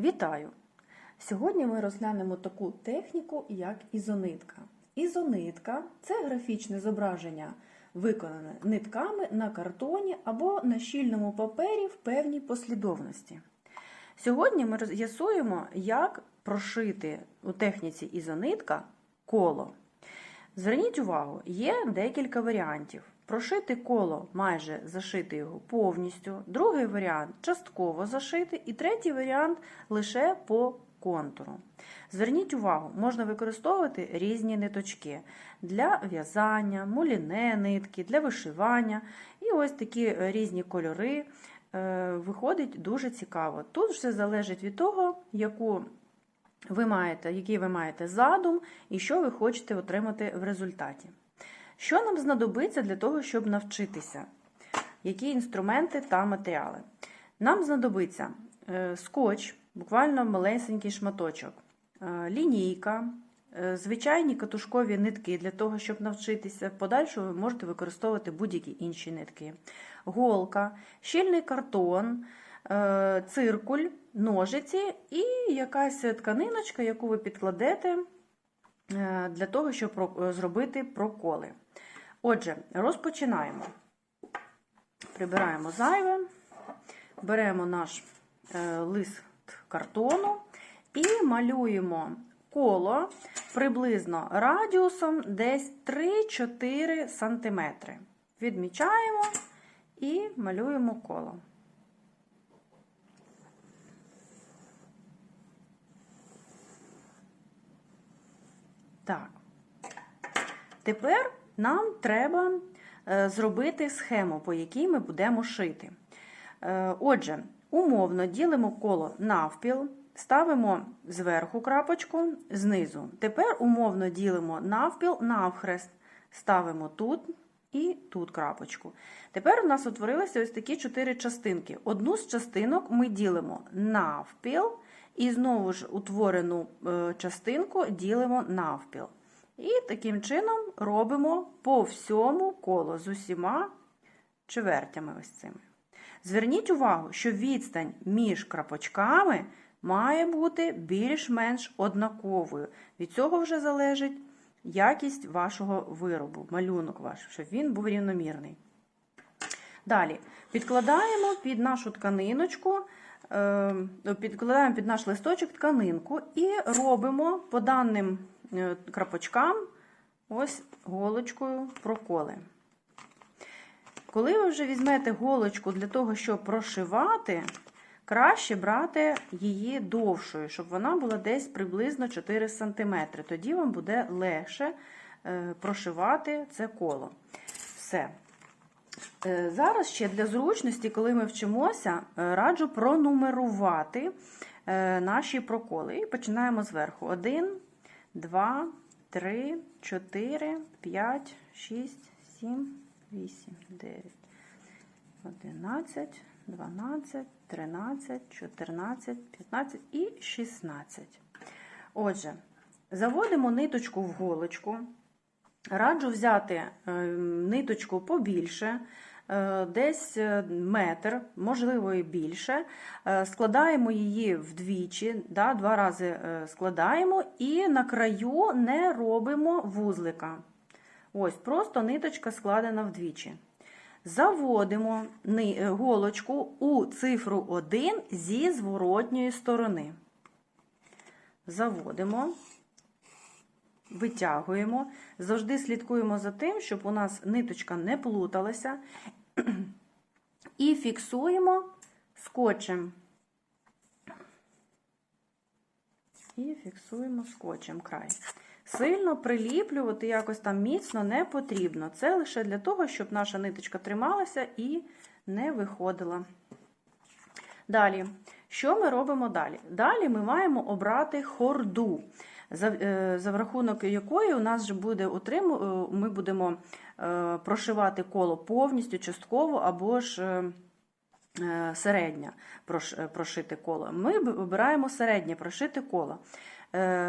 Вітаю! Сьогодні ми розглянемо таку техніку, як ізонитка. Ізонитка це графічне зображення, виконане нитками на картоні або на щільному папері в певній послідовності. Сьогодні ми роз'ясуємо, як прошити у техніці ізонитка коло. Зверніть увагу, є декілька варіантів. Прошити коло, майже зашити його повністю, другий варіант частково зашити, і третій варіант лише по контуру. Зверніть увагу, можна використовувати різні ниточки для в'язання, муліне нитки, для вишивання. І ось такі різні кольори. Е, Виходить дуже цікаво. Тут все залежить від того, яку ви маєте, який ви маєте задум і що ви хочете отримати в результаті. Що нам знадобиться для того, щоб навчитися? Які інструменти та матеріали? Нам знадобиться е, скотч, буквально малесенький шматочок, е, лінійка, е, звичайні катушкові нитки для того, щоб навчитися. В подальшому ви можете використовувати будь-які інші нитки, голка, щільний картон, циркуль, ножиці і якась тканиночка, яку ви підкладете для того, щоб зробити проколи. Отже, розпочинаємо. Прибираємо зайве, беремо наш лист картону і малюємо коло приблизно радіусом десь 3-4 см. Відмічаємо і малюємо коло. Так. Тепер нам треба зробити схему, по якій ми будемо шити. Отже, умовно ділимо коло навпіл, ставимо зверху крапочку, знизу. Тепер умовно ділимо навпіл навхрест, ставимо тут і тут крапочку. Тепер у нас утворилися ось такі чотири частинки. Одну з частинок ми ділимо навпіл, і знову ж утворену частинку ділимо навпіл. І таким чином робимо по всьому коло з усіма чвертями ось цими. Зверніть увагу, що відстань між крапочками має бути більш-менш однаковою. Від цього вже залежить якість вашого виробу, малюнок ваш, щоб він був рівномірний. Далі підкладаємо під нашу тканиночку, підкладаємо під наш листочок тканинку і робимо по даним крапочкам ось голочкою проколи. Коли ви вже візьмете голочку для того, щоб прошивати, краще брати її довшою, щоб вона була десь приблизно 4 см. Тоді вам буде легше прошивати це коло. Все. Зараз ще для зручності, коли ми вчимося, раджу пронумерувати наші проколи. І починаємо зверху. 1, 2, 3, 4, 5, 6, 7, 8, 9, 11, 12, 13, 14, 15 і 16. Отже, заводимо ниточку в голочку. Раджу взяти ниточку побільше, десь метр, можливо, і більше. Складаємо її вдвічі, да, два рази складаємо і на краю не робимо вузлика. Ось, просто ниточка складена вдвічі. Заводимо голочку у цифру 1 зі зворотньої сторони. Заводимо, витягуємо, завжди слідкуємо за тим, щоб у нас ниточка не плуталася, і фіксуємо скотчем. І фіксуємо скотчем край. Сильно приліплювати якось там міцно не потрібно. Це лише для того, щоб наша ниточка трималася і не виходила. Далі, що ми робимо далі? Далі ми маємо обрати хорду, за, за рахунок якої у нас вже буде утриму, ми будемо прошивати коло повністю, частково або ж середнє прошити коло. Ми обираємо середнє прошити коло.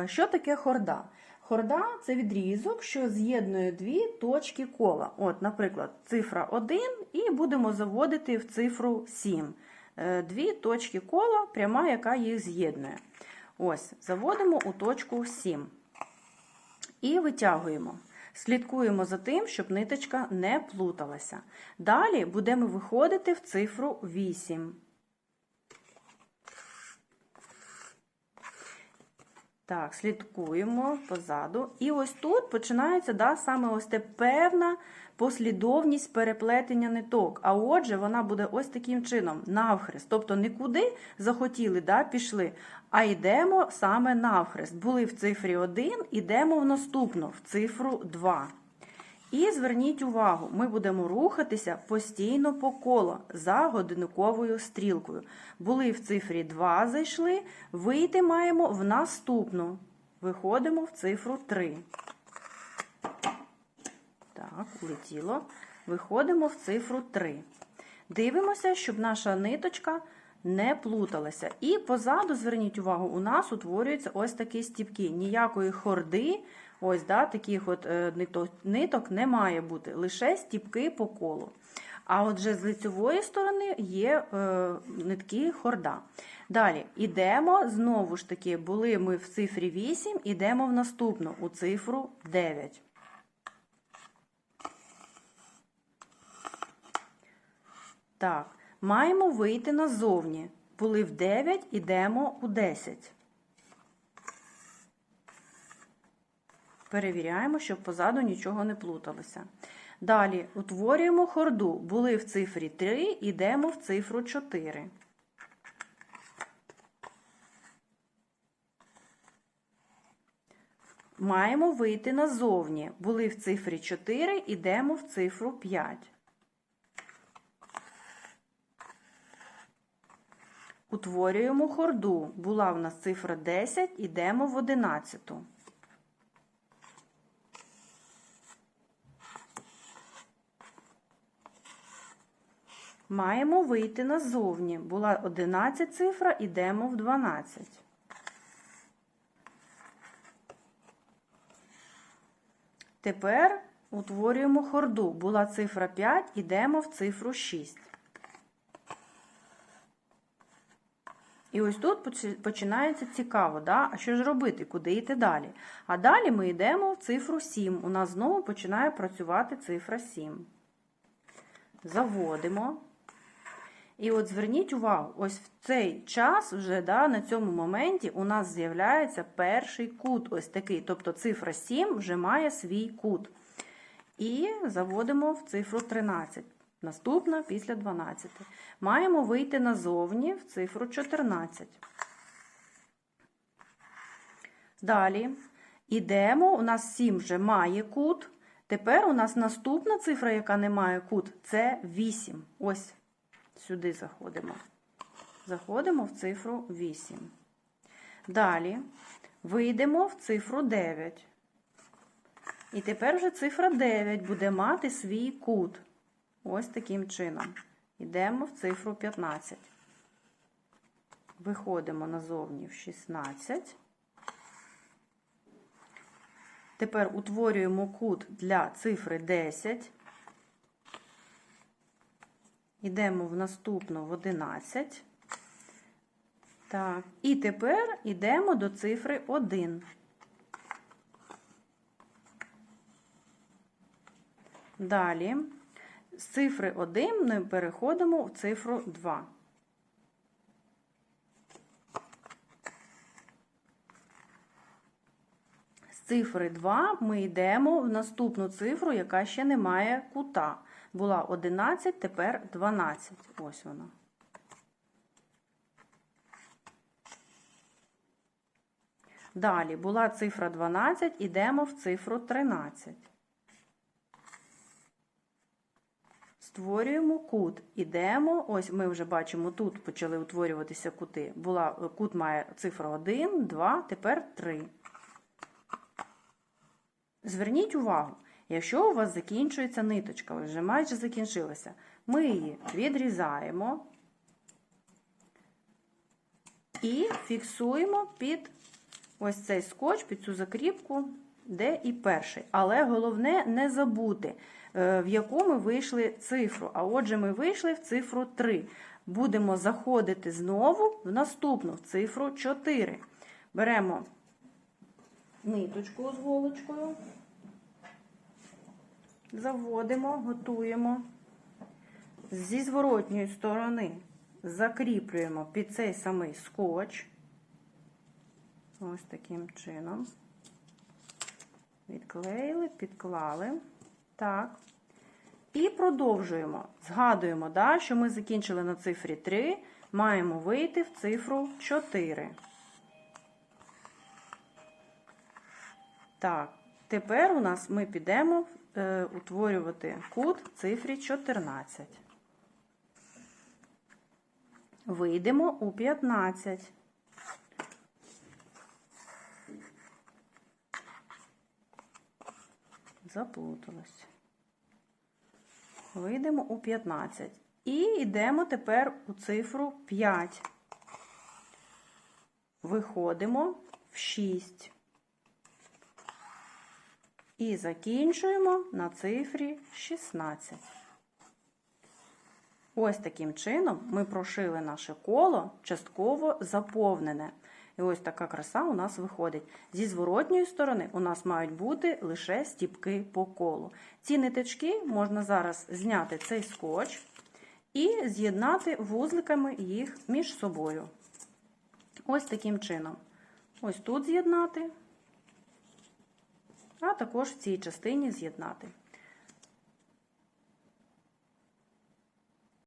Що таке хорда? Хорда це відрізок, що з'єднує дві точки кола. От, Наприклад, цифра 1 і будемо заводити в цифру 7. е, дві точки кола, пряма, яка їх з'єднує. Ось, заводимо у точку 7. І витягуємо. Слідкуємо за тим, щоб ниточка не плуталася. Далі будемо виходити в цифру 8. Так, слідкуємо позаду. І ось тут починається да, саме ось те певна послідовність переплетення ниток. А отже, вона буде ось таким чином, навхрест. Тобто нікуди захотіли, да, пішли, а йдемо саме навхрест. Були в цифрі 1, йдемо в наступну, в цифру 2. І зверніть увагу, ми будемо рухатися постійно по колу за годинниковою стрілкою. Були в цифрі 2 зайшли, вийти маємо в наступну. Виходимо в цифру 3. Так, улетіло. Виходимо в цифру 3. Дивимося, щоб наша ниточка не плуталася. І позаду, зверніть увагу, у нас утворюються ось такі стіпки. Ніякої хорди, ось да, таких от е, ниток, не має бути, лише стіпки по колу. А отже, з лицевої сторони є е, нитки хорда. Далі йдемо, знову ж таки, були ми в цифрі 8, йдемо в наступну, у цифру 9. Так, маємо вийти назовні. Були в 9, йдемо у 10. Перевіряємо, щоб позаду нічого не плуталося. Далі утворюємо хорду. Були в цифрі 3, йдемо в цифру 4. Маємо вийти назовні. Були в цифрі 4, йдемо в цифру 5. Утворюємо хорду. Була в нас цифра 10, йдемо в 11. Маємо вийти назовні. Була 11 цифра, йдемо в 12. Тепер утворюємо хорду. Була цифра 5, йдемо в цифру 6. І ось тут починається цікаво, да? а що ж робити, куди йти далі? А далі ми йдемо в цифру 7. У нас знову починає працювати цифра 7. Заводимо. І от зверніть увагу, ось в цей час, вже да, на цьому моменті, у нас з'являється перший кут, ось такий. Тобто цифра 7 вже має свій кут. І заводимо в цифру 13. Наступна після 12. Маємо вийти назовні в цифру 14. Далі йдемо, у нас 7 вже має кут. Тепер у нас наступна цифра, яка не має кут, це 8. Ось сюди заходимо. Заходимо в цифру 8. Далі вийдемо в цифру 9. І тепер вже цифра 9 буде мати свій кут. Ось таким чином. Йдемо в цифру 15. Виходимо назовні в 16. Тепер утворюємо кут для цифри 10. Йдемо в наступну в 11. Так, і тепер йдемо до цифри 1. Далі з цифри 1 ми переходимо в цифру 2. З цифри 2 ми йдемо в наступну цифру, яка ще не має кута. Була 11, тепер 12. Ось вона. Далі була цифра 12, йдемо в цифру 13. Створюємо кут. Ідемо, ось ми вже бачимо, тут почали утворюватися кути. Була, Кут має цифру 1, 2, тепер 3. Зверніть увагу, якщо у вас закінчується ниточка, вже майже закінчилася, ми її відрізаємо і фіксуємо під ось цей скотч, під цю закріпку, де і перший. Але головне не забути, е, в яку ми вийшли цифру. А отже, ми вийшли в цифру 3. будемо заходити знову в наступну в цифру 4. Беремо ниточку з голочкою, заводимо, готуємо. Зі зворотньої сторони закріплюємо під цей самий скотч. Ось таким чином. Відклеїли, підклали. Так. І продовжуємо. Згадуємо, да, що ми закінчили на цифрі 3, маємо вийти в цифру 4. Так, тепер у нас ми підемо е, утворювати кут в цифрі 14. Вийдемо у 15. Заплуталась. Вийдемо у 15. І йдемо тепер у цифру 5. Виходимо в 6. І закінчуємо на цифрі 16. Ось таким чином ми прошили наше коло частково заповнене. І ось така краса у нас виходить. Зі зворотньої сторони у нас мають бути лише стіпки по колу. Ці ниточки можна зараз зняти цей скотч і з'єднати вузликами їх між собою. Ось таким чином. Ось тут з'єднати, а також в цій частині з'єднати.